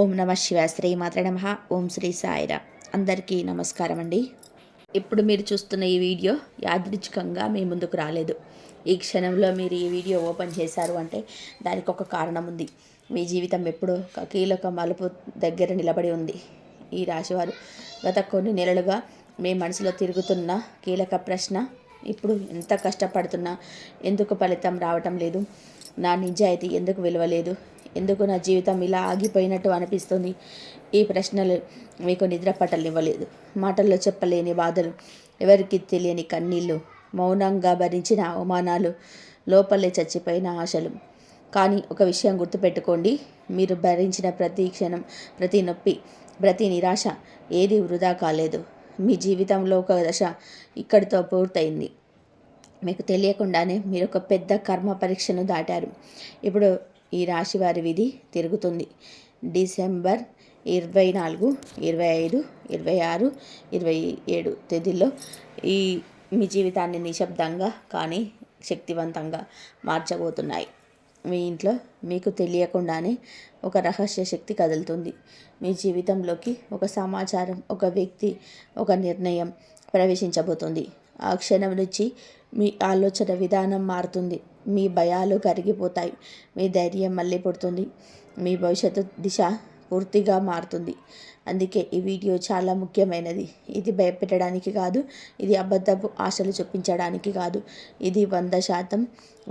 ఓం నమ శివ శ్రీ మాత్ర నమ. ఓం శ్రీ సాయిరా అందరికీ నమస్కారం అండి ఇప్పుడు మీరు చూస్తున్న ఈ వీడియో యాదృచ్ఛికంగా మీ ముందుకు రాలేదు. ఈ క్షణంలో మీరు ఈ వీడియో ఓపెన్ చేశారు అంటే దానికి ఒక కారణం ఉంది. మీ జీవితం ఎప్పుడో ఒక కీలక మలుపు దగ్గర నిలబడి ఉంది. ఈ రాశివారు గత కొన్ని నెలలుగా మీ మనసులో తిరుగుతున్న కీలక ప్రశ్న ఇప్పుడు ఎంత కష్టపడుతున్నా ఎందుకు ఫలితం రావటం లేదు నా నిజాయితీ ఎందుకు విలువలేదు ఎందుకు నా జీవితం ఇలా ఆగిపోయినట్టు అనిపిస్తుంది? ఈ ప్రశ్నలు మీకు నిద్ర పట్టనివ్వలేదు. మాటల్లో చెప్పలేని బాధలు ఎవరికి తెలియని కన్నీళ్ళు మౌనంగా భరించిన అవమానాలు లోపలే చచ్చిపోయిన ఆశలు. కానీ ఒక విషయం గుర్తుపెట్టుకోండి. మీరు భరించిన ప్రతి క్షణం ప్రతి నొప్పి ప్రతి నిరాశ ఏది వృధా కాలేదు. మీ జీవితంలో ఒక దశ ఇక్కడితో పూర్తయింది. మీకు తెలియకుండానే మీరు ఒక పెద్ద కర్మ పరీక్షను దాటారు. ఇప్పుడు ఈ రాశి వారి విధి తిరుగుతుంది. డిసెంబర్ ఇరవై నాలుగు ఇరవై ఐదు ఇరవై ఆరు ఇరవై ఏడు తేదీల్లో ఈ మీ జీవితాన్ని నిశ్శబ్దంగా కానీ శక్తివంతంగా మార్చబోతున్నాయి. మీ ఇంట్లో మీకు తెలియకుండానే ఒక రహస్య శక్తి కదులుతుంది. మీ జీవితంలోకి ఒక సమాచారం ఒక వ్యక్తి ఒక నిర్ణయం ప్రవేశించబోతుంది. ఆ క్షణం నుంచి మీ ఆలోచన విధానం మారుతుంది. మీ భయాలు కరిగిపోతాయి. మీ ధైర్యం మళ్ళీ పుడుతుంది. మీ భవిష్యత్తు దిశ పూర్తిగా మారుతుంది. అందుకే ఈ వీడియో చాలా ముఖ్యమైనది. ఇది భయపెట్టడానికి కాదు ఇది అబద్ధపు ఆశలు చూపించడానికి కాదు. ఇది వంద శాతం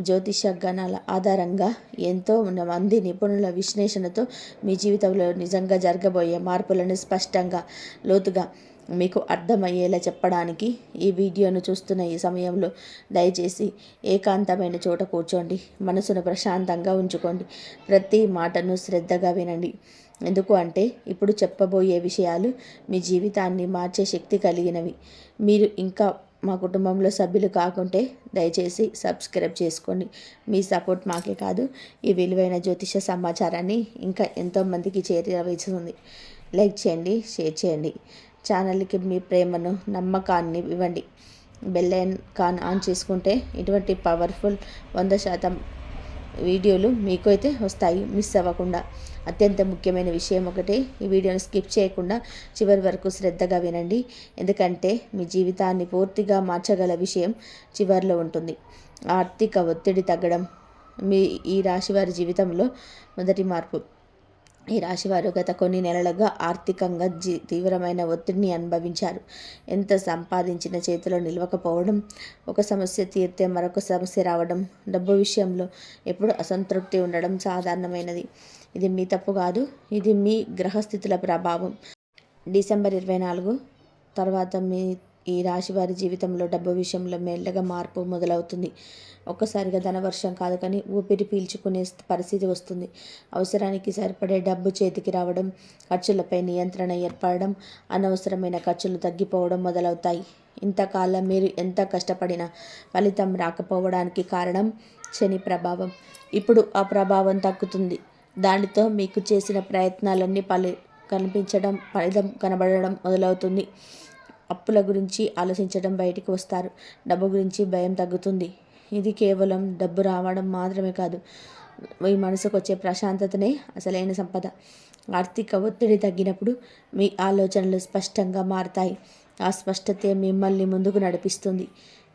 జ్యోతిష గణాల ఆధారంగా ఎంతో ఉన్న మంది నిపుణుల విశ్లేషణతో మీ జీవితంలో నిజంగా జరగబోయే మార్పులను స్పష్టంగా లోతుగా మీకు అర్థమయ్యేలా చెప్పడానికి ఈ వీడియోను చూస్తున్న ఈ సమయంలో దయచేసి ఏకాంతమైన చోట కూర్చోండి మనసును ప్రశాంతంగా ఉంచుకోండి ప్రతి మాటను శ్రద్ధగా వినండి. ఎందుకు అంటే ఇప్పుడు చెప్పబోయే విషయాలు మీ జీవితాన్ని మార్చే శక్తి కలిగినవి. మీరు ఇంకా మా కుటుంబంలో సభ్యులు కాకుంటే దయచేసి సబ్స్క్రైబ్ చేసుకోండి. మీ సపోర్ట్ మాకే కాదు ఈ విలువైన జ్యోతిష సమాచారాన్ని ఇంకా ఎంతోమందికి చేరవేస్తుంది. లైక్ చేయండి షేర్ చేయండి. ఛానల్కి మీ ప్రేమను నమ్మకాన్ని ఇవ్వండి. బెల్ కాన్ ఆన్ చేసుకుంటే ఇటువంటి పవర్ఫుల్ వంద శాతం వీడియోలు మీకు అయితే వస్తాయి మిస్ అవ్వకుండా. అత్యంత ముఖ్యమైన విషయం ఒకటి ఈ వీడియోని స్కిప్ చేయకుండా చివరి వరకు శ్రద్ధగా వినండి. ఎందుకంటే మీ జీవితాన్ని పూర్తిగా మార్చగల విషయం చివరిలో ఉంటుంది. ఆర్థిక ఒత్తిడి తగ్గడం మీ ఈ రాశి వారి జీవితంలో మొదటి మార్పు. ఈ రాశివారు గత కొన్ని నెలలుగా ఆర్థికంగా జీ తీవ్రమైన ఒత్తిడిని అనుభవించారు. ఎంత సంపాదించిన చేతిలో నిలవకపోవడం ఒక సమస్య తీరితే మరొక సమస్య రావడం డబ్బు విషయంలో ఎప్పుడు అసంతృప్తి ఉండడం సాధారణమైనది. ఇది మీ తప్పు కాదు ఇది మీ గ్రహస్థితుల ప్రభావం. డిసెంబర్ ఇరవై నాలుగు తర్వాత మీ ఈ రాశి వారి జీవితంలో డబ్బు విషయంలో మెల్లగా మార్పు మొదలవుతుంది. ఒక్కసారిగా ధనవర్షం కాదు కానీ ఊపిరి పీల్చుకునే పరిస్థితి వస్తుంది. అవసరానికి సరిపడే డబ్బు చేతికి రావడం ఖర్చులపై నియంత్రణ ఏర్పడడం అనవసరమైన ఖర్చులు తగ్గిపోవడం మొదలవుతాయి. ఇంతకాలం మీరు ఎంత కష్టపడినా ఫలితం రాకపోవడానికి కారణం శని ప్రభావం. ఇప్పుడు ఆ ప్రభావం తగ్గుతుంది. దానితో మీకు చేసిన ప్రయత్నాలన్నీ ఫలి కనిపించడం ఫలితం కనబడడం మొదలవుతుంది. అప్పుల గురించి ఆలోచించడం బయటికి వస్తారు. డబ్బు గురించి భయం తగ్గుతుంది. ఇది కేవలం డబ్బు రావడం మాత్రమే కాదు. మీ మనసుకు వచ్చే ప్రశాంతతనే అసలైన సంపద. ఆర్థిక ఒత్తిడి తగ్గినప్పుడు మీ ఆలోచనలు స్పష్టంగా మారతాయి. ఆ స్పష్టతే మిమ్మల్ని ముందుకు నడిపిస్తుంది.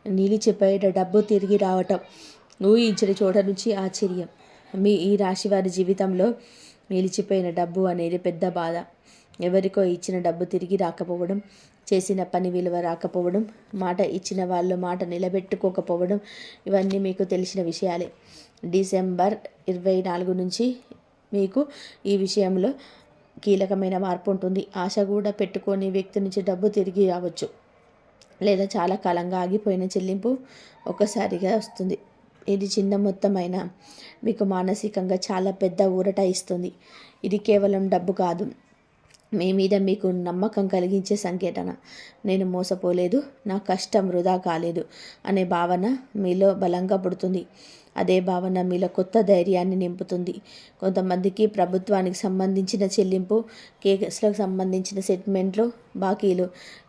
నిలిచిపోయిన డబ్బు తిరిగి రావటం ఊహించిన చోట నుంచి ఆశ్చర్యం. మీ ఈ రాశి వారి జీవితంలో నిలిచిపోయిన డబ్బు అనేది పెద్ద బాధ. ఎవరికో ఇచ్చిన డబ్బు తిరిగి రాకపోవడం చేసిన పని విలువ రాకపోవడం మాట ఇచ్చిన వాళ్ళు మాట నిలబెట్టుకోకపోవడం ఇవన్నీ మీకు తెలిసిన విషయాలే. డిసెంబర్ ఇరవై నాలుగు నుంచి మీకు ఈ విషయంలో కీలకమైన మార్పు ఉంటుంది. ఆశ కూడా పెట్టుకొని వ్యక్తి నుంచి డబ్బు తిరిగి రావచ్చు. లేదా చాలా కాలంగా ఆగిపోయిన చెల్లింపు ఒక్కసారిగా వస్తుంది. ఇది చిన్న మొత్తమైన మీకు మానసికంగా చాలా పెద్ద ఊరట ఇస్తుంది. ఇది కేవలం డబ్బు కాదు. మీ మీద మీకు నమ్మకం కలిగించే సంకేతన. నేను మోసపోలేదు నా కష్టం వృధా కాలేదు అనే భావన మీలో బలంగా పుడుతుంది. అదే భావన మీలో కొత్త ధైర్యాన్ని నింపుతుంది. కొంతమందికి ప్రభుత్వానికి సంబంధించిన చెల్లింపు కేసులకు సంబంధించిన సెటిల్మెంట్లు బాకీలు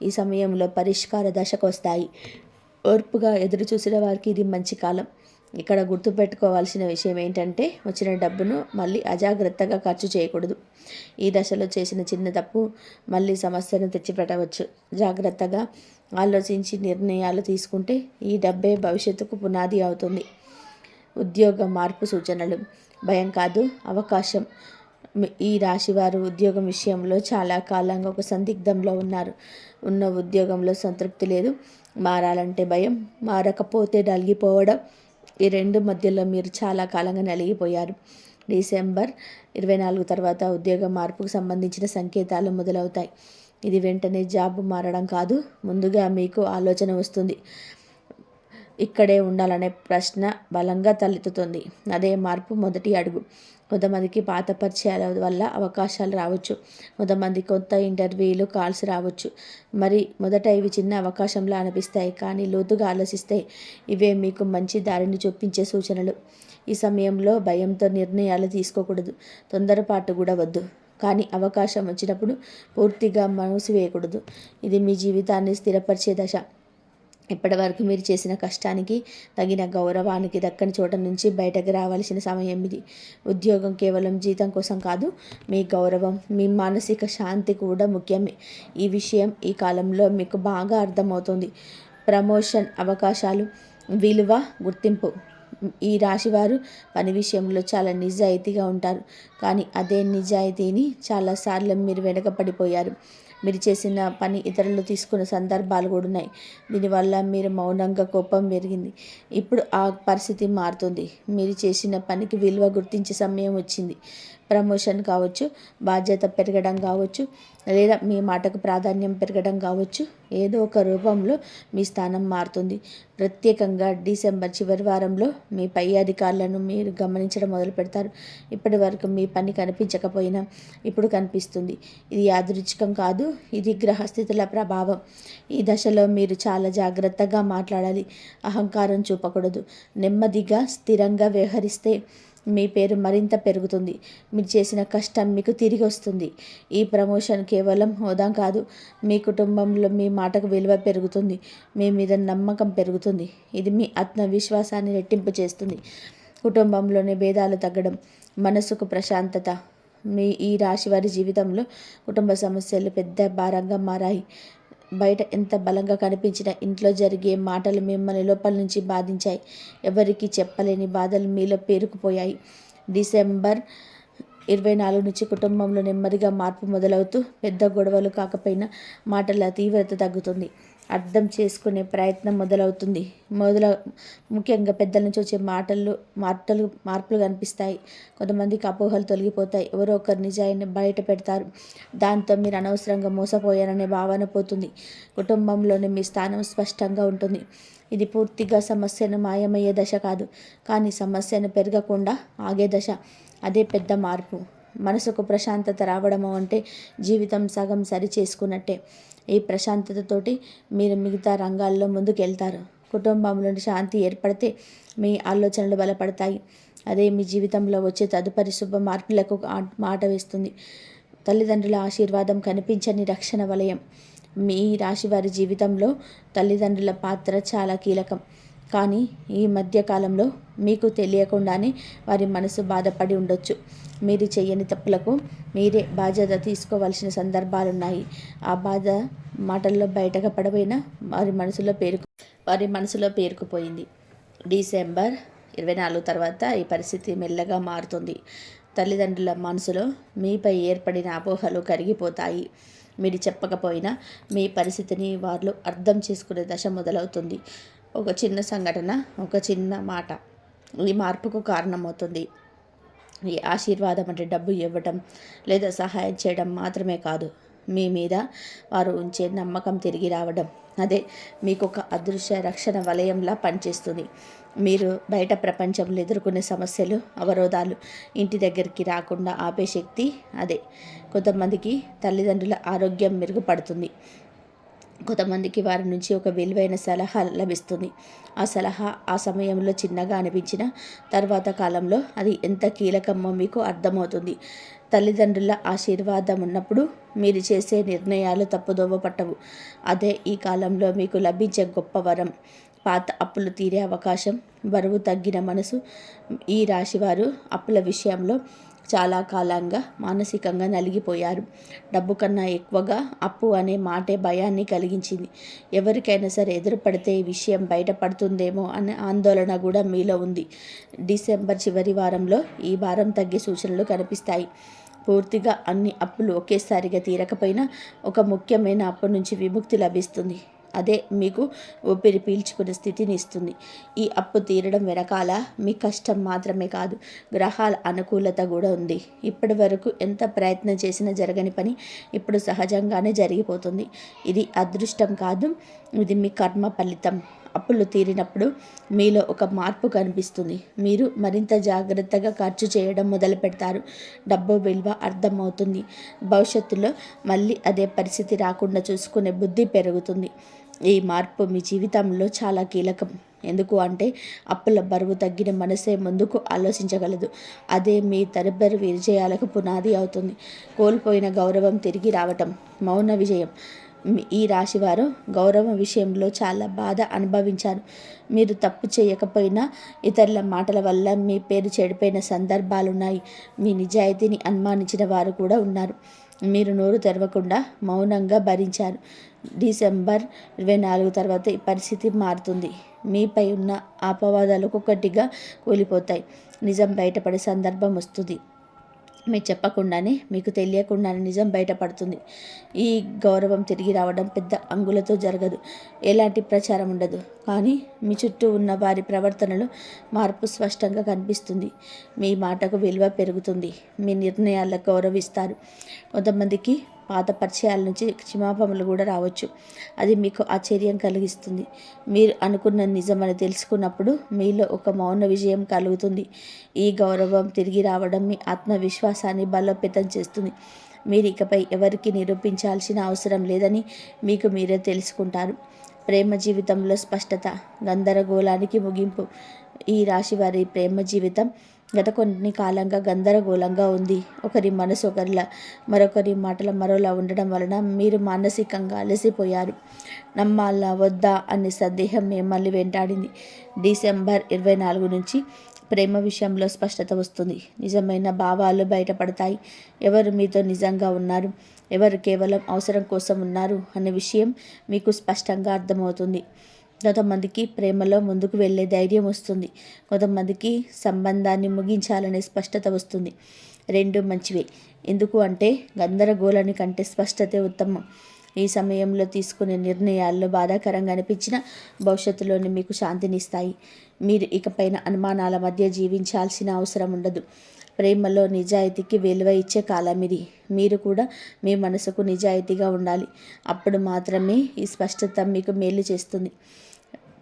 ఈ సమయంలో పరిష్కార దశకు వస్తాయి ఓర్పుగా ఎదురు చూసిన వారికి ఇది మంచి కాలం. ఇక్కడ గుర్తుపెట్టుకోవాల్సిన విషయం ఏంటంటే వచ్చిన డబ్బును మళ్ళీ అజాగ్రత్తగా ఖర్చు చేయకూడదు. ఈ దశలో చేసిన చిన్న తప్పు మళ్ళీ సమస్యను తెచ్చిపెట్టవచ్చు. జాగ్రత్తగా ఆలోచించి నిర్ణయాలు తీసుకుంటే ఈ డబ్బే భవిష్యత్తుకు పునాది అవుతుంది. ఉద్యోగ మార్పు సూచనలు. భయం కాదు అవకాశం. ఈ రాశివారు ఉద్యోగం విషయంలో చాలా కాలంగా ఒక సందిగ్ధంలో ఉన్నారు. ఉన్న ఉద్యోగంలో సంతృప్తి లేదు. మారాలంటే భయం. మారకపోతే నలిగిపోవడం. ఈ రెండు మధ్యలో మీరు చాలా కాలంగా నలిగిపోయారు. డిసెంబర్ ఇరవై నాలుగు తర్వాత ఉద్యోగ మార్పుకు సంబంధించిన సంకేతాలు మొదలవుతాయి. ఇది వెంటనే జాబ్ మారడం కాదు ముందుగా మీకు ఆలోచన వస్తుంది. ఇక్కడే ఉండాలనే ప్రశ్న బలంగా తలెత్తుతుంది. అదే మార్పు మొదటి అడుగు. కొంతమందికి పాత పరిచయాల వల్ల అవకాశాలు రావచ్చు. కొంతమంది కొత్త ఇంటర్వ్యూలు కాల్స్ రావచ్చు. మరి మొదట ఇవి చిన్న అవకాశంలా అనిపిస్తాయి. కానీ లోతుగా ఆలోచిస్తే ఇవే మీకు మంచి దారిని చూపించే సూచనలు. ఈ సమయంలో భయంతో నిర్ణయాలు తీసుకోకూడదు. తొందరపాటు కూడా వద్దు. కానీ అవకాశం వచ్చినప్పుడు పూర్తిగా మనసు వేయకూడదు ఇది మీ జీవితాన్ని స్థిరపరిచే దశ. ఇప్పటి వరకు మీరు చేసిన కష్టానికి తగిన గౌరవానికి దక్కని చోట నుంచి బయటకు రావాల్సిన సమయం ఇది. ఉద్యోగం కేవలం జీతం కోసం కాదు మీ గౌరవం మీ మానసిక శాంతి కూడా ముఖ్యమే. ఈ విషయం ఈ కాలంలో మీకు బాగా అర్థమవుతుంది. ప్రమోషన్ అవకాశాలు విలువ గుర్తింపు. ఈ రాశివారు పని విషయంలో చాలా నిజాయితీగా ఉంటారు. కానీ అదే నిజాయితీని చాలాసార్లు మీరు వెనకపడిపోయారు మీరు చేసిన పని ఇతరులు తీసుకున్న సందర్భాలు కూడా ఉన్నాయి. దీనివల్ల మీరు మౌనంగా కోపం పెరిగింది. ఇప్పుడు ఆ పరిస్థితి మారుతుంది. మీరు చేసిన పనికి విలువ గుర్తించే సమయం వచ్చింది. ప్రమోషన్ కావచ్చు బాధ్యత పెరగడం కావచ్చు లేదా మీ మాటకు ప్రాధాన్యం పెరగడం కావచ్చు ఏదో ఒక రూపంలో మీ స్థానం మారుతుంది. ప్రత్యేకంగా డిసెంబర్ చివరి వారంలో మీ పై అధికారులను మీరు గమనించడం మొదలు పెడతారు. ఇప్పటి వరకు మీ పని కనిపించకపోయినా ఇప్పుడు కనిపిస్తుంది. ఇది యాదృచ్ఛికం కాదు ఇది గ్రహస్థితుల ప్రభావం. ఈ దశలో మీరు చాలా జాగ్రత్తగా మాట్లాడాలి. అహంకారం చూపకూడదు. నెమ్మదిగా స్థిరంగా వ్యవహరిస్తే మీ పేరు మరింత పెరుగుతుంది. మీరు చేసిన కష్టం మీకు తిరిగి వస్తుంది. ఈ ప్రమోషన్ కేవలం హోదా కాదు. మీ కుటుంబంలో మీ మాటకు విలువ పెరుగుతుంది. మీ మీద నమ్మకం పెరుగుతుంది. ఇది మీ ఆత్మవిశ్వాసాన్ని రెట్టింపు చేస్తుంది. కుటుంబంలోని భేదాలు తగ్గడం మనసుకు ప్రశాంతత. మీ ఈ రాశి వారి జీవితంలో కుటుంబ సమస్యలు పెద్ద భారంగా మారాయి. బయట ఎంత బలంగా కనిపించినా ఇంట్లో జరిగే మాటలు మిమ్మల్ని లోపల నుంచి బాధించాయి. ఎవరికి చెప్పలేని బాధలు మీలో పేరుకుపోయాయి. డిసెంబర్ ఇరవై నాలుగు నుంచి కుటుంబంలో నెమ్మదిగా మార్పు మొదలవుతూ పెద్ద గొడవలు కాకపోయినా మాటల తీవ్రత తగ్గుతుంది. అర్థం చేసుకునే ప్రయత్నం మొదలవుతుంది. మొదల ముఖ్యంగా పెద్దల నుంచి వచ్చే మాటలు మాటలు మార్పులు కనిపిస్తాయి. కొంతమందికి అపోహలు తొలగిపోతాయి. ఎవరో ఒకరు నిజాయిని బయట పెడతారు. దాంతో మీరు అనవసరంగా మోసపోయారనే భావన పోతుంది. కుటుంబంలోని మీ స్థానం స్పష్టంగా ఉంటుంది. ఇది పూర్తిగా సమస్యను మాయమయ్యే దశ కాదు. కానీ సమస్యను పెరగకుండా ఆగే దశ. అదే పెద్ద మార్పు. మనసుకు ప్రశాంతత రావడము అంటే జీవితం సగం సరి చేసుకున్నట్టే ఈ ప్రశాంతతతోటి మీరు మిగతా రంగాల్లో ముందుకెళ్తారు. కుటుంబంలోని శాంతి ఏర్పడితే మీ ఆలోచనలు బలపడతాయి. అదే మీ జీవితంలో వచ్చే తదుపరి శుభ మార్పులకు మాట వేస్తుంది. తల్లిదండ్రుల ఆశీర్వాదం కనిపించని రక్షణ వలయం. మీ రాశి వారి జీవితంలో తల్లిదండ్రుల పాత్ర చాలా కీలకం. కానీ ఈ మధ్యకాలంలో మీకు తెలియకుండానే వారి మనసు బాధపడి ఉండొచ్చు. మీరు చేయని తప్పులకు మీరే బాధ్యత తీసుకోవాల్సిన సందర్భాలున్నాయి. ఆ బాధ మాటల్లో బయటకు పడబోయినా వారి మనసులో పేరుకు వారి మనసులో పేరుకుపోయింది డిసెంబర్ ఇరవై నాలుగు తర్వాత ఈ పరిస్థితి మెల్లగా మారుతుంది. తల్లిదండ్రుల మనసులో మీపై ఏర్పడిన అపోహలు కరిగిపోతాయి. మీరు చెప్పకపోయినా మీ పరిస్థితిని వాళ్ళు అర్థం చేసుకునే దశ మొదలవుతుంది. ఒక చిన్న సంఘటన ఒక చిన్న మాట. ఈ మార్పుకు కారణమవుతుంది. ఈ ఆశీర్వాదం అంటే డబ్బు ఇవ్వటం లేదా సహాయం చేయడం మాత్రమే కాదు. మీ మీద వారు ఉంచే నమ్మకం తిరిగి రావడం. అదే మీకు ఒక అదృశ్య రక్షణ వలయంలా పనిచేస్తుంది. మీరు బయట ప్రపంచంలో ఎదుర్కొనే సమస్యలు అవరోధాలు ఇంటి దగ్గరికి రాకుండా ఆపే శక్తి అదే. కొంతమందికి తల్లిదండ్రుల ఆరోగ్యం మెరుగుపడుతుంది. కొంతమందికి వారి నుంచి ఒక విలువైన సలహా లభిస్తుంది. ఆ సలహా ఆ సమయంలో చిన్నగా అనిపించిన తర్వాత కాలంలో అది ఎంత కీలకమో మీకు అర్థమవుతుంది. తల్లిదండ్రుల ఆశీర్వాదం ఉన్నప్పుడు మీరు చేసే నిర్ణయాలు తప్పుదోవ పట్టవు. అదే ఈ కాలంలో మీకు లభించే గొప్ప వరం. పాత అప్పులు తీరే అవకాశం బరువు తగ్గిన మనసు ఈ రాశివారు అప్పుల విషయంలో చాలా కాలంగా మానసికంగా నలిగిపోయారు. డబ్బు కన్నా ఎక్కువగా అప్పు అనే మాటే భయాన్ని కలిగించింది. ఎవరికైనా సరే ఎదురుపడితే ఈ విషయం బయటపడుతుందేమో అనే ఆందోళన కూడా మీలో ఉంది. డిసెంబర్ చివరి వారంలో ఈ భారం తగ్గే సూచనలు కనిపిస్తాయి. పూర్తిగా అన్ని అప్పులు ఒకేసారిగా తీరకపోయినా ఒక ముఖ్యమైన అప్పు నుంచి విముక్తి లభిస్తుంది. అదే మీకు ఊపిరి పీల్చుకునే స్థితిని ఇస్తుంది. ఈ అప్పు తీరడం వెనకాల మీ కష్టం మాత్రమే కాదు గ్రహాల అనుకూలత కూడా ఉంది. ఇప్పటి వరకు ఎంత ప్రయత్నం చేసినా జరగని పని ఇప్పుడు సహజంగానే జరిగిపోతుంది. ఇది అదృష్టం కాదు ఇది మీ కర్మ ఫలితం. అప్పులు తీరినప్పుడు మీలో ఒక మార్పు కనిపిస్తుంది. మీరు మరింత జాగ్రత్తగా ఖర్చు చేయడం మొదలు పెడతారు. డబ్బు విలువ అర్థమవుతుంది. భవిష్యత్తులో మళ్ళీ అదే పరిస్థితి రాకుండా చూసుకునే బుద్ధి పెరుగుతుంది. ఈ మార్పు మీ జీవితంలో చాలా కీలకం. ఎందుకు అంటే అప్పుల బరువు తగ్గిన మనసే ముందుకు ఆలోచించగలదు. అదే మీ తరబరి విజయాలకు పునాది అవుతుంది. కోల్పోయిన గౌరవం తిరిగి రావటం మౌన విజయం. ఈ రాశివారు గౌరవం విషయంలో చాలా బాధ అనుభవించారు. మీరు తప్పు చేయకపోయినా ఇతరుల మాటల వల్ల మీ పేరు చెడిపోయిన సందర్భాలున్నాయి. మీ నిజాయితీని అనుమానించిన వారు కూడా ఉన్నారు. మీరు నోరు తెరవకుండా మౌనంగా భరించారు. డిసెంబర్ ఇరవై నాలుగు తర్వాత ఈ పరిస్థితి మారుతుంది. మీపై ఉన్న అపవాదాలు ఒక్కొక్కటిగా కూలిపోతాయి. నిజం బయటపడే సందర్భం వస్తుంది. మీరు చెప్పకుండానే మీకు తెలియకుండానే నిజం బయటపడుతుంది. ఈ గౌరవం తిరిగి రావడం పెద్ద అంగులతో జరగదు. ఎలాంటి ప్రచారం ఉండదు. కానీ మీ చుట్టూ ఉన్న వారి ప్రవర్తనలో మార్పు స్పష్టంగా కనిపిస్తుంది. మీ మాటకు విలువ పెరుగుతుంది. మీ నిర్ణయాలకు గౌరవిస్తారు. కొంతమందికి పాత పరిచయాల నుంచి క్షమాపణలు కూడా రావచ్చు. అది మీకు ఆశ్చర్యం కలిగిస్తుంది. మీరు అనుకున్న నిజమని తెలుసుకున్నప్పుడు మీలో ఒక మౌన విజయం కలుగుతుంది. ఈ గౌరవం తిరిగి రావడం మీ ఆత్మవిశ్వాసాన్ని బలోపేతం చేస్తుంది. మీరు ఇకపై ఎవరికి నిరూపించాల్సిన అవసరం లేదని మీకు మీరే తెలుసుకుంటారు. ప్రేమ జీవితంలో స్పష్టత గందరగోళానికి ముగింపు. ఈ రాశి వారి ప్రేమ జీవితం గత కొన్ని కాలంగా గందరగోళంగా ఉంది. ఒకరి మనసు ఒకరిలా మరొకరి మాటల మరోలా ఉండడం వలన మీరు మానసికంగా అలసిపోయారు. నమ్మాలా వద్దా అనే సందేహం మిమ్మల్ని వెంటాడింది. డిసెంబర్ ఇరవై నాలుగు నుంచి ప్రేమ విషయంలో స్పష్టత వస్తుంది. నిజమైన భావాలు బయటపడతాయి. ఎవరు మీతో నిజంగా ఉన్నారు? ఎవరు కేవలం అవసరం కోసం ఉన్నారు? అనే విషయం మీకు స్పష్టంగా అర్థమవుతుంది. కొంతమందికి ప్రేమలో ముందుకు వెళ్ళే ధైర్యం వస్తుంది. కొంతమందికి సంబంధాన్ని ముగించాలనే స్పష్టత వస్తుంది. రెండు మంచివే. ఎందుకు అంటే గందరగోళాని కంటే స్పష్టతే ఉత్తమం. ఈ సమయంలో తీసుకునే నిర్ణయాల్లో బాధాకరంగా అనిపించిన భవిష్యత్తులోని మీకు శాంతినిస్తాయి. మీరు ఇకపైన అనుమానాల మధ్య జీవించాల్సిన అవసరం ఉండదు. ప్రేమలో నిజాయితీకి విలువ ఇచ్చే కాలం ఇది. మీరు కూడా మీ మనసుకు నిజాయితీగా ఉండాలి. అప్పుడు మాత్రమే ఈ స్పష్టత మీకు మేలు చేస్తుంది.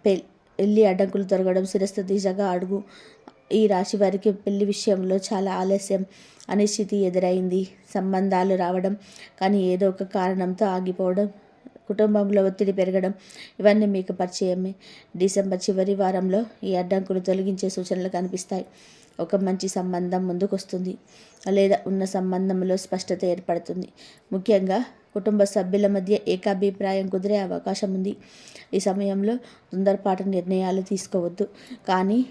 పెళ్ళి అడ్డంకులు తొలగడం శిరస్సు దిశగా అడుగు ఈ రాశి వారికి పెళ్ళి విషయంలో చాలా ఆలస్యం అనిశ్చితి ఎదురైంది సంబంధాలు రావడం కానీ ఏదో ఒక కారణంతో ఆగిపోవడం కుటుంబంలో ఒత్తిడి పెరగడం ఇవన్నీ మీకు పరిచయమే. డిసెంబర్ చివరి వారంలో ఈ అడ్డంకులు తొలగించే సూచనలు కనిపిస్తాయి. ఒక మంచి సంబంధం ముందుకొస్తుంది లేదా ఉన్న సంబంధంలో స్పష్టత ఏర్పడుతుంది. ముఖ్యంగా కుటుంబ సభ్యుల మధ్య ఏకాభిప్రాయం కుదిరే అవకాశం ఉంది. ఈ సమయంలో తొందరపాటు నిర్ణయాలు తీసుకోవద్దు. కానీ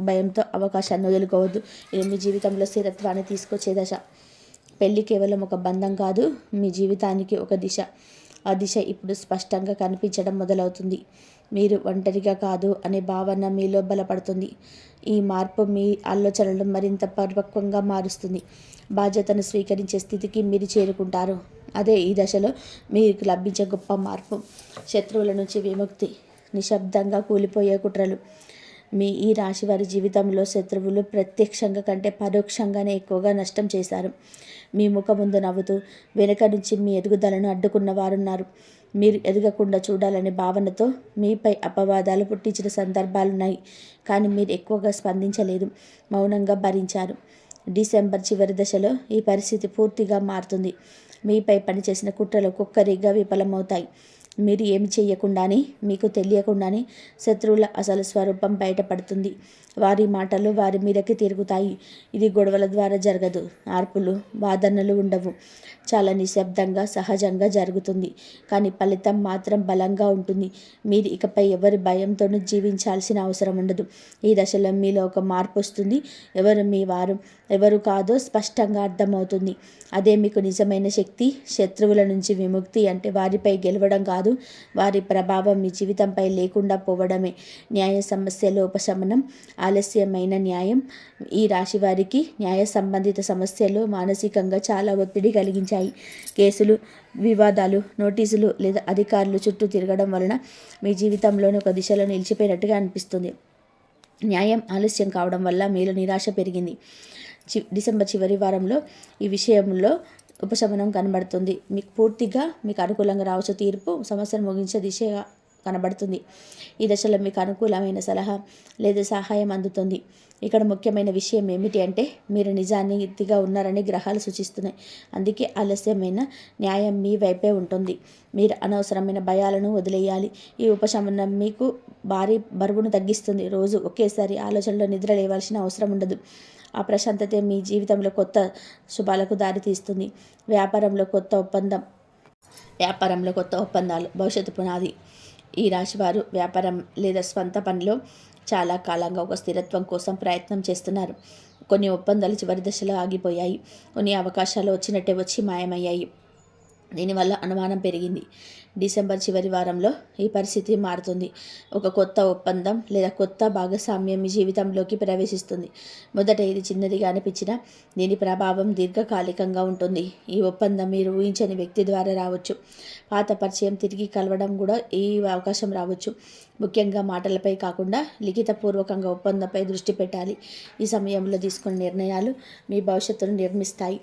భయంతో అవకాశాన్ని వదులుకోవద్దు. ఇది మీ జీవితంలో స్థిరత్వాన్ని తీసుకొచ్చే దశ? పెళ్ళి కేవలం ఒక బంధం కాదు మీ జీవితానికి ఒక దిశ. ఆ దిశ ఇప్పుడు స్పష్టంగా కనిపించడం మొదలవుతుంది. మీరు ఒంటరిగా కాదు అనే భావన మీలో బలపడుతుంది. ఈ మార్పు మీ ఆలోచనలను మరింత పరిపక్వంగా మారుస్తుంది. బాధ్యతను స్వీకరించే స్థితికి మీరు చేరుకుంటారు. అదే ఈ దశలో మీకు లభించే గొప్ప మార్పు. శత్రువుల నుంచి విముక్తి నిశ్శబ్దంగా కూలిపోయే కుట్రలు. మీ ఈ రాశి వారి జీవితంలో శత్రువులు ప్రత్యక్షంగా కంటే పరోక్షంగానే ఎక్కువగా నష్టం చేశారు. మీ ముఖ ముందు నవ్వుతూ వెనుక నుంచి మీ ఎదుగుదలను అడ్డుకున్న వారున్నారు. మీరు ఎదగకుండా చూడాలనే భావనతో మీపై అపవాదాలు పుట్టించిన సందర్భాలున్నాయి కానీ మీరు ఎక్కువగా స్పందించలేదు. మౌనంగా భరించారు. డిసెంబర్ చివరి దశలో ఈ పరిస్థితి పూర్తిగా మారుతుంది. మీపై పనిచేసిన కుట్రలు కుక్కరిగా విఫలమవుతాయి మీరు ఏమి చేయకుండానే మీకు తెలియకుండానే శత్రువుల అసలు స్వరూపం బయటపడుతుంది. వారి మాటలు వారి మీదకి తిరుగుతాయి. ఇది గొడవల ద్వారా జరగదు. ఆర్పులు వాదనలు ఉండవు. చాలా నిశ్శబ్దంగా సహజంగా జరుగుతుంది. కానీ ఫలితం మాత్రం బలంగా ఉంటుంది. మీరు ఇకపై ఎవరి భయంతోనూ జీవించాల్సిన అవసరం ఉండదు. ఈ దశలో మీలో ఒక మార్పు వస్తుంది. ఎవరు మీ వారు ఎవరు కాదో స్పష్టంగా అర్థమవుతుంది. అదే మీకు నిజమైన శక్తి శత్రువుల నుంచి విముక్తి అంటే వారిపై గెలవడం కాదు. వారి ప్రభావం మీ జీవితంపై లేకుండా పోవడమే న్యాయ సమస్యలు ఉపశమనం ఆలస్యమైన న్యాయం. ఈ రాశి వారికి న్యాయ సంబంధిత సమస్యలు మానసికంగా చాలా ఒత్తిడి కలిగించాయి. కేసులు వివాదాలు నోటీసులు లేదా అధికారులు చుట్టూ తిరగడం వలన మీ జీవితంలోని ఒక దిశలో నిలిచిపోయినట్టుగా అనిపిస్తుంది. న్యాయం ఆలస్యం కావడం వల్ల మీలో నిరాశ పెరిగింది. చి డిసెంబర్ చివరి వారంలో ఈ విషయంలో ఉపశమనం కనబడుతుంది. మీకు పూర్తిగా మీకు అనుకూలంగా రావచ్చు తీర్పు. సమస్యను ముగించే దిశగా కనబడుతుంది. ఈ దశలో మీకు అనుకూలమైన సలహా లేదా సహాయం అందుతుంది. ఇక్కడ ముఖ్యమైన విషయం ఏమిటి అంటే మీరు నిజానితిగా ఉన్నారని గ్రహాలు సూచిస్తున్నాయి. అందుకే ఆలస్యమైన న్యాయం మీ వైపే ఉంటుంది. మీరు అనవసరమైన భయాలను వదిలేయాలి. ఈ ఉపశమనం మీకు భారీ బరువును తగ్గిస్తుంది. రోజు ఒకేసారి ఆలోచనలో నిద్ర లేవాల్సిన అవసరం ఉండదు. ఆ ప్రశాంతత మీ జీవితంలో కొత్త శుభాలకు దారితీస్తుంది వ్యాపారంలో కొత్త ఒప్పందం వ్యాపారంలో కొత్త ఒప్పందాలు భవిష్యత్తు పునాది. ఈ రాశివారు వ్యాపారం లేదా స్వంత పనిలో చాలా కాలంగా ఒక స్థిరత్వం కోసం ప్రయత్నం చేస్తున్నారు. కొన్ని ఒప్పందాలు చివరి దశలో ఆగిపోయాయి. కొన్ని అవకాశాలు వచ్చినట్టే వచ్చి మాయమయ్యాయి. దీనివల్ల అనుమానం పెరిగింది. డిసెంబర్ చివరి వారంలో ఈ పరిస్థితి మారుతుంది. ఒక కొత్త ఒప్పందం లేదా కొత్త భాగస్వామ్యం మీ జీవితంలోకి ప్రవేశిస్తుంది. మొదట ఇది చిన్నదిగా అనిపించినా దీని ప్రభావం దీర్ఘకాలికంగా ఉంటుంది. ఈ ఒప్పందం మీరు ఊహించని వ్యక్తి ద్వారా రావచ్చు. పాత పరిచయం తిరిగి కలవడం కూడా ఈ అవకాశం రావచ్చు. ముఖ్యంగా మాటలపై కాకుండా లిఖితపూర్వకంగా ఒప్పందంపై దృష్టి పెట్టాలి. ఈ సమయంలో తీసుకున్న నిర్ణయాలు మీ భవిష్యత్తును నిర్మిస్తాయి.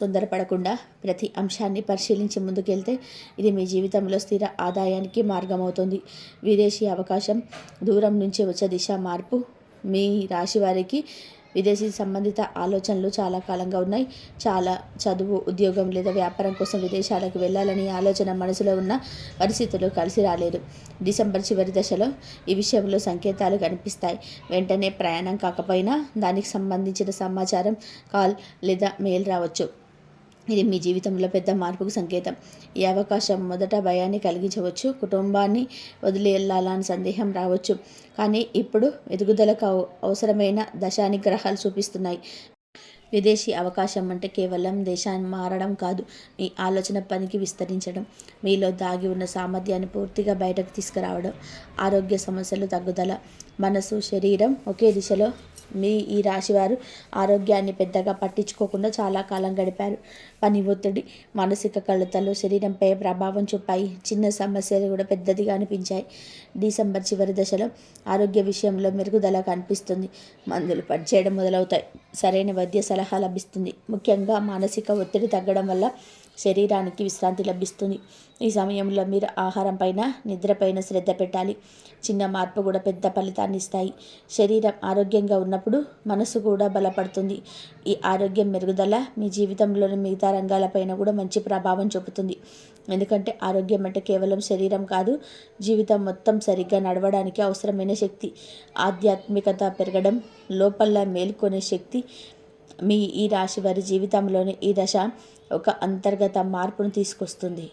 తొందరపడకుండా ప్రతి అంశాన్ని పరిశీలించి ముందుకెళ్తే ఇది మీ జీవితంలో స్థిర ఆదాయానికి మార్గమవుతుంది. విదేశీ అవకాశం దూరం నుంచి వచ్చే దిశ మార్పు. మీ రాశి వారికి విదేశీ సంబంధిత ఆలోచనలు చాలా కాలంగా ఉన్నాయి. చాలా చదువు ఉద్యోగం లేదా వ్యాపారం కోసం విదేశాలకు వెళ్ళాలని ఆలోచన మనసులో ఉన్న పరిస్థితులు కలిసి రాలేదు. డిసెంబర్ చివరి దశలో ఈ విషయంలో సంకేతాలు కనిపిస్తాయి. వెంటనే ప్రయాణం కాకపోయినా దానికి సంబంధించిన సమాచారం కాల్ లేదా మెయిల్ రావచ్చు. ఇది మీ జీవితంలో పెద్ద మార్పుకు సంకేతం. ఈ అవకాశం మొదట భయాన్ని కలిగించవచ్చు కుటుంబాన్ని వదిలి వెళ్ళాలని సందేహం రావచ్చు. కానీ ఇప్పుడు ఎదుగుదలకు అవసరమైన దశాని గ్రహాలు చూపిస్తున్నాయి. విదేశీ అవకాశం అంటే కేవలం దేశాన్ని మారడం కాదు మీ ఆలోచన పనికి విస్తరించడం మీలో దాగి ఉన్న సామర్థ్యాన్ని పూర్తిగా బయటకు తీసుకురావడం ఆరోగ్య సమస్యలు తగ్గుదల మనసు శరీరం ఒకే దిశలో మీ ఈ రాశివారు ఆరోగ్యాన్ని పెద్దగా పట్టించుకోకుండా చాలా కాలం గడిపారు. పని ఒత్తిడి మానసిక కళ్ళతలు శరీరంపై ప్రభావం చూపాయి. చిన్న సమస్యలు కూడా పెద్దదిగా అనిపించాయి. డిసెంబర్ చివరి దశలో ఆరోగ్య విషయంలో మెరుగుదల కనిపిస్తుంది. మందులు పనిచేయడం మొదలవుతాయి. సరైన వైద్య సలహా లభిస్తుంది. ముఖ్యంగా మానసిక ఒత్తిడి తగ్గడం వల్ల శరీరానికి విశ్రాంతి లభిస్తుంది. ఈ సమయంలో మీరు ఆహారం పైన నిద్రపైన శ్రద్ధ పెట్టాలి. చిన్న మార్పు కూడా పెద్ద ఫలితాన్ని ఇస్తాయి. శరీరం ఆరోగ్యంగా ఉన్నప్పుడు మనసు కూడా బలపడుతుంది. ఈ ఆరోగ్యం మెరుగుదల మీ జీవితంలోని మిగతా రంగాలపైన కూడా మంచి ప్రభావం చూపుతుంది. ఎందుకంటే ఆరోగ్యం అంటే కేవలం శరీరం కాదు జీవితం మొత్తం సరిగ్గా నడవడానికి అవసరమైన శక్తి. ఆధ్యాత్మికత పెరగడం లోపల మేల్కొనే శక్తి మీ ఈ రాశి వారి జీవితంలోని ఈ దశ. ఒక అంతర్గత మార్పును తీసుకొస్తుంది.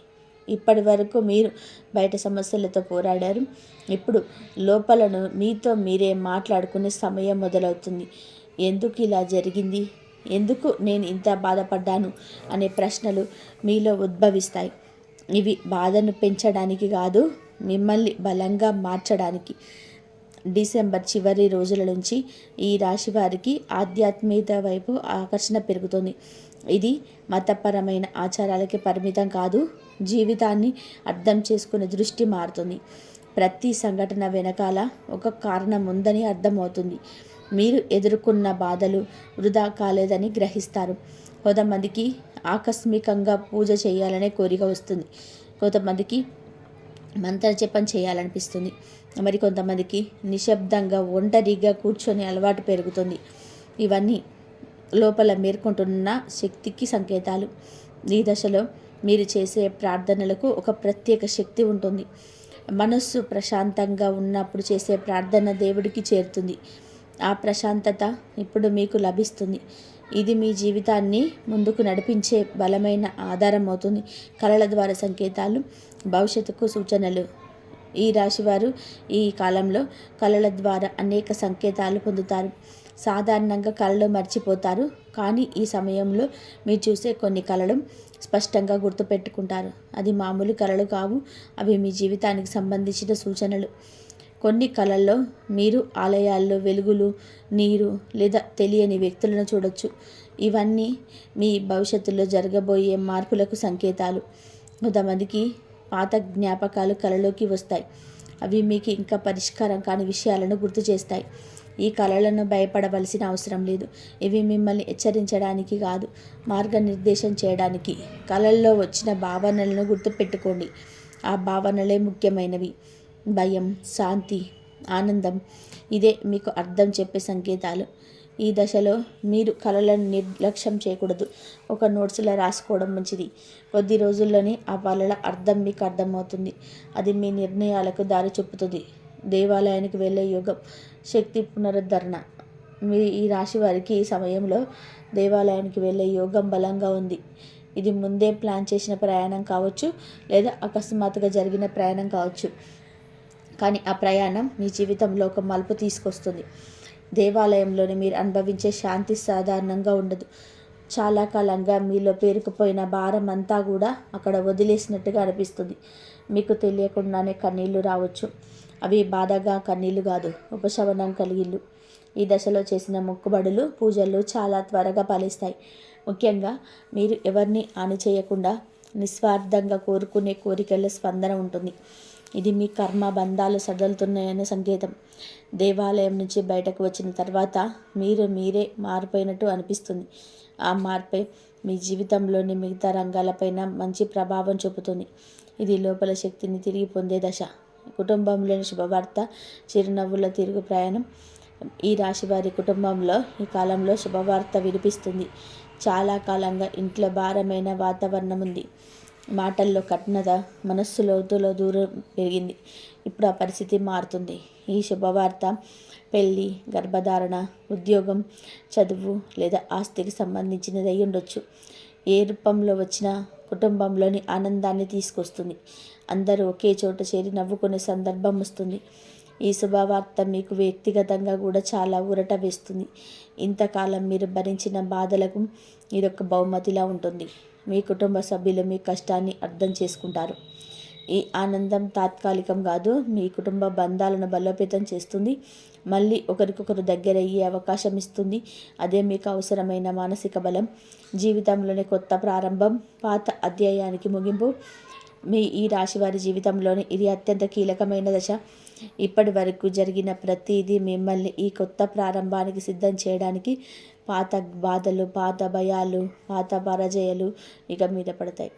ఇప్పటి వరకు మీరు బయట సమస్యలతో పోరాడారు. ఇప్పుడు లోపలను మీతో మీరే మాట్లాడుకునే సమయం మొదలవుతుంది. ఎందుకు ఇలా జరిగింది? ఎందుకు నేను ఇంత బాధపడ్డాను? అనే ప్రశ్నలు మీలో ఉద్భవిస్తాయి. ఇవి బాధను పెంచడానికి కాదు మిమ్మల్ని బలంగా మార్చడానికి. డిసెంబర్ చివరి రోజుల నుంచి ఈ రాశి వారికి ఆధ్యాత్మికత వైపు ఆకర్షణ పెరుగుతుంది. ఇది మతపరమైన ఆచారాలకి పరిమితం కాదు. జీవితాన్ని అర్థం చేసుకునే దృష్టి మారుతుంది. ప్రతి సంఘటన వెనకాల ఒక కారణం ఉందని అర్థమవుతుంది. మీరు ఎదుర్కొన్న బాధలు వృధా కాలేదని గ్రహిస్తారు. కొంతమందికి ఆకస్మికంగా పూజ చేయాలనే కోరిక వస్తుంది. కొంతమందికి మంత్రజపం చేయాలనిపిస్తుంది. మరి కొంతమందికి నిశ్శబ్దంగా ఒంటరిగా కూర్చొని అలవాటు పెరుగుతుంది. ఇవన్నీ లోపల మేర్కొంటున్న శక్తికి సంకేతాలు. ఈ దశలో మీరు చేసే ప్రార్థనలకు ఒక ప్రత్యేక శక్తి ఉంటుంది. మనస్సు ప్రశాంతంగా ఉన్నప్పుడు చేసే ప్రార్థన దేవుడికి చేరుతుంది. ఆ ప్రశాంతత ఇప్పుడు మీకు లభిస్తుంది. ఇది మీ జీవితాన్ని ముందుకు నడిపించే బలమైన ఆధారం అవుతుంది. కళల ద్వారా సంకేతాలు భవిష్యత్తుకు సూచనలు. ఈ రాశివారు ఈ కాలంలో కళల ద్వారా అనేక సంకేతాలు పొందుతారు. సాధారణంగా కళలు మర్చిపోతారు. కానీ ఈ సమయంలో మీరు చూసే కొన్ని కళలు స్పష్టంగా గుర్తుపెట్టుకుంటారు. అది మామూలు కళలు కావు. అవి మీ జీవితానికి సంబంధించిన సూచనలు. కొన్ని కళల్లో మీరు ఆలయాల్లో వెలుగులు నీరు లేదా తెలియని వ్యక్తులను చూడొచ్చు. ఇవన్నీ మీ భవిష్యత్తులో జరగబోయే మార్పులకు సంకేతాలు. కొంతమందికి పాత జ్ఞాపకాలు కళలోకి వస్తాయి. అవి మీకు ఇంకా పరిష్కారం కాని విషయాలను గుర్తు చేస్తాయి. ఈ కళలను భయపడవలసిన అవసరం లేదు. ఇవి మిమ్మల్ని హెచ్చరించడానికి కాదు మార్గనిర్దేశం చేయడానికి. కళల్లో వచ్చిన భావనలను గుర్తుపెట్టుకోండి. ఆ భావనలే ముఖ్యమైనవి. భయం శాంతి ఆనందం ఇదే మీకు అర్థం చెప్పే సంకేతాలు. ఈ దశలో మీరు కళలను నిర్లక్ష్యం చేయకూడదు. ఒక నోట్స్లో రాసుకోవడం మంచిది. కొద్ది రోజుల్లోనే ఆ కళల అర్థం మీకు అర్థమవుతుంది. అది మీ నిర్ణయాలకు దారి చూపుతుంది. దేవాలయానికి వెళ్ళే యోగం శక్తి పునరుద్ధరణ. మీ ఈ రాశి వారికి ఈ సమయంలో దేవాలయానికి వెళ్ళే యోగం బలంగా ఉంది. ఇది ముందే ప్లాన్ చేసిన ప్రయాణం కావచ్చు లేదా అకస్మాత్తుగా జరిగిన ప్రయాణం కావచ్చు. కానీ ఆ ప్రయాణం మీ జీవితంలో ఒక మలుపు తీసుకొస్తుంది. దేవాలయంలోని మీరు అనుభవించే శాంతి సాధారణంగా ఉండదు. చాలా కాలంగా మీలో పేరుకుపోయిన భారం అంతా కూడా అక్కడ వదిలేసినట్టుగా అనిపిస్తుంది. మీకు తెలియకుండానే కన్నీళ్ళు రావచ్చు. అవి బాధగా కన్నీళ్ళు కాదు ఉపశమనం కలిగిళ్ళు ఈ దశలో చేసిన మొక్కుబడులు పూజలు చాలా త్వరగా ఫలిస్తాయి. ముఖ్యంగా మీరు ఎవరిని హాని చేయకుండా నిస్వార్థంగా కోరుకునే కోరికల స్పందన ఉంటుంది. ఇది మీ కర్మ బంధాలు సడలుతున్నాయనే సంకేతం. దేవాలయం నుంచి బయటకు వచ్చిన తర్వాత మీరు మీరే మారిపోయినట్టు అనిపిస్తుంది. ఆ మార్పే మీ జీవితంలోని మిగతా రంగాలపైన మంచి ప్రభావం చూపుతుంది. ఇది లోపల శక్తిని తిరిగి పొందే దశ. కుటుంబంలోని శుభవార్త చిరునవ్వుల తిరుగు ప్రయాణం. ఈ రాశి వారి కుటుంబంలో ఈ కాలంలో శుభవార్త వినిపిస్తుంది. చాలా కాలంగా ఇంట్లో భారమైన వాతావరణం ఉంది. మాటల్లో కఠినత మనస్సు లోతులో దూరం పెరిగింది. ఇప్పుడు ఆ పరిస్థితి మారుతుంది. ఈ శుభవార్త పెళ్ళి గర్భధారణ ఉద్యోగం చదువు లేదా ఆస్తికి సంబంధించినది అయి ఉండొచ్చు. ఏ రూపంలో వచ్చినా కుటుంబంలోని ఆనందాన్ని తీసుకొస్తుంది. అందరూ ఒకే చోట చేరి నవ్వుకునే సందర్భం వస్తుంది. ఈ శుభవార్త మీకు వ్యక్తిగతంగా కూడా చాలా ఊరట వేస్తుంది. ఇంతకాలం మీరు భరించిన బాధలకు ఇదొక బహుమతిలా ఉంటుంది. మీ కుటుంబ సభ్యులు మీ కష్టాన్ని అర్థం చేసుకుంటారు. ఈ ఆనందం తాత్కాలికం కాదు మీ కుటుంబ బంధాలను బలోపేతం చేస్తుంది. మళ్ళీ ఒకరికొకరు దగ్గర అయ్యే అవకాశం ఇస్తుంది. అదే మీకు అవసరమైన మానసిక బలం. జీవితంలోని కొత్త ప్రారంభం పాత అధ్యాయానికి ముగింపు. మీ ఈ రాశివారి జీవితంలోని ఇది అత్యంత కీలకమైన దశ. ఇప్పటి వరకు జరిగిన ప్రతిదీ మిమ్మల్ని ఈ కొత్త ప్రారంభానికి సిద్ధం చేయడానికి పాత బాధలు పాత భయాలు పాత పరాజయాలు ఇక మీద పడతాయి.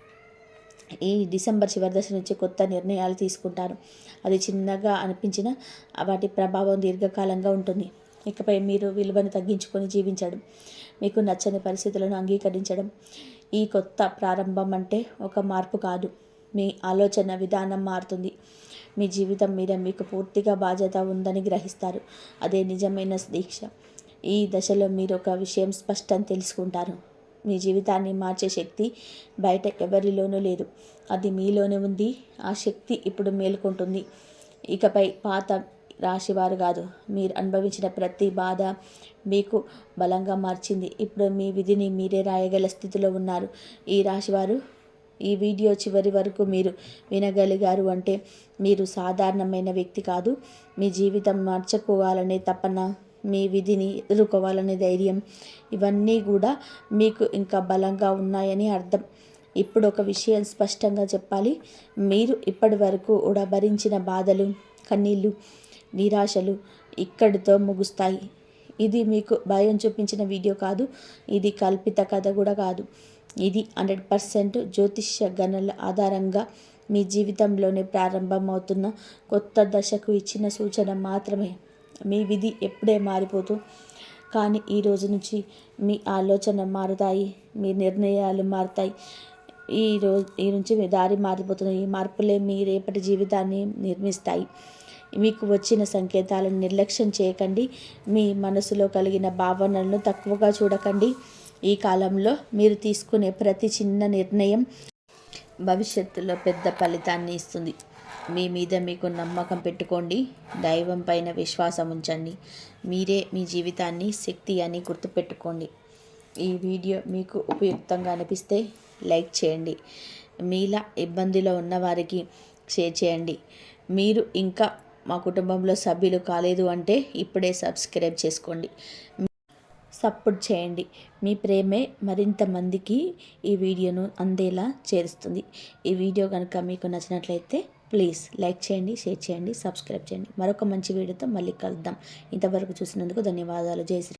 ఈ డిసెంబర్ చివరి దశ నుంచి కొత్త నిర్ణయాలు తీసుకుంటారు. అది చిన్నగా అనిపించిన వాటి ప్రభావం దీర్ఘకాలంగా ఉంటుంది. ఇకపై మీరు విలువను తగ్గించుకొని జీవించడం మీకు నచ్చని పరిస్థితులను అంగీకరించడం ఈ కొత్త ప్రారంభం అంటే ఒక మార్పు కాదు. మీ ఆలోచన విధానం మారుతుంది. మీ జీవితం మీద మీకు పూర్తిగా బాధ్యత ఉందని గ్రహిస్తారు. అదే నిజమైన దీక్ష. ఈ దశలో మీరు ఒక విషయం స్పష్టం తెలుసుకుంటారు. మీ జీవితాన్ని మార్చే శక్తి బయట ఎవరిలోనూ లేదు. అది మీలోనే ఉంది. ఆ శక్తి ఇప్పుడు మేల్కొంటుంది. ఇకపై పాత రాశివారు కాదు. మీరు అనుభవించిన ప్రతి బాధ మీకు బలంగా మార్చింది. ఇప్పుడు మీ విధిని మీరే రాయగల స్థితిలో ఉన్నారు. ఈ రాశివారు ఈ వీడియో చివరి వరకు మీరు వినగలిగారు అంటే మీరు సాధారణమైన వ్యక్తి కాదు. మీ జీవితం మార్చుకోవాలనే తపన మీ విధిని ఎదుర్కోవాలనే ధైర్యం ఇవన్నీ కూడా మీకు ఇంకా బలంగా ఉన్నాయని అర్థం. ఇప్పుడు ఒక విషయం స్పష్టంగా చెప్పాలి. మీరు ఇప్పటి వరకు భరించిన బాధలు కన్నీళ్ళు నిరాశలు ఇక్కడితో ముగుస్తాయి. ఇది మీకు భయం చూపించిన వీడియో కాదు. ఇది కల్పిత కథ కూడా కాదు. ఇది హండ్రెడ్ పర్సెంట్ జ్యోతిష్య గణల ఆధారంగా మీ జీవితంలోనే ప్రారంభమవుతున్న కొత్త దశకు ఇచ్చిన సూచన మాత్రమే. మీ విధి ఎప్పుడే మారిపోతూ కానీ ఈ రోజు నుంచి మీ ఆలోచన మారుతాయి మీ నిర్ణయాలు మారుతాయి. ఈ రోజు ఈ నుంచి మీ దారి మారిపోతున్నాయి. ఈ మార్పులే మీ రేపటి జీవితాన్ని నిర్మిస్తాయి. మీకు వచ్చిన సంకేతాలను నిర్లక్ష్యం చేయకండి. మీ మనసులో కలిగిన భావనలను తక్కువగా చూడకండి. ఈ కాలంలో మీరు తీసుకునే ప్రతి చిన్న నిర్ణయం భవిష్యత్తులో పెద్ద ఫలితాన్ని ఇస్తుంది. మీ మీద మీకు నమ్మకం పెట్టుకోండి. దైవం పైన విశ్వాసం ఉంచండి. మీరే మీ జీవితాన్ని శక్తి అని గుర్తుపెట్టుకోండి. ఈ వీడియో మీకు ఉపయుక్తంగా అనిపిస్తే లైక్ చేయండి. మీలా ఇబ్బందిలో ఉన్న వారికి షేర్ చేయండి. మీరు ఇంకా మా కుటుంబంలో సభ్యులు కాలేదు అంటే ఇప్పుడే సబ్స్క్రైబ్ చేసుకోండి. సపోర్ట్ చేయండి. మీ ప్రేమే మరింత మందికి ఈ వీడియోను అందేలా చేరుస్తుంది. ఈ వీడియో కనుక మీకు నచ్చినట్లయితే ప్లీజ్ లైక్ చేయండి షేర్ చేయండి సబ్స్క్రైబ్ చేయండి. మరొక మంచి వీడియోతో మళ్ళీ కలుద్దాం. ఇంతవరకు చూసినందుకు ధన్యవాదాలు. జై శ్రీ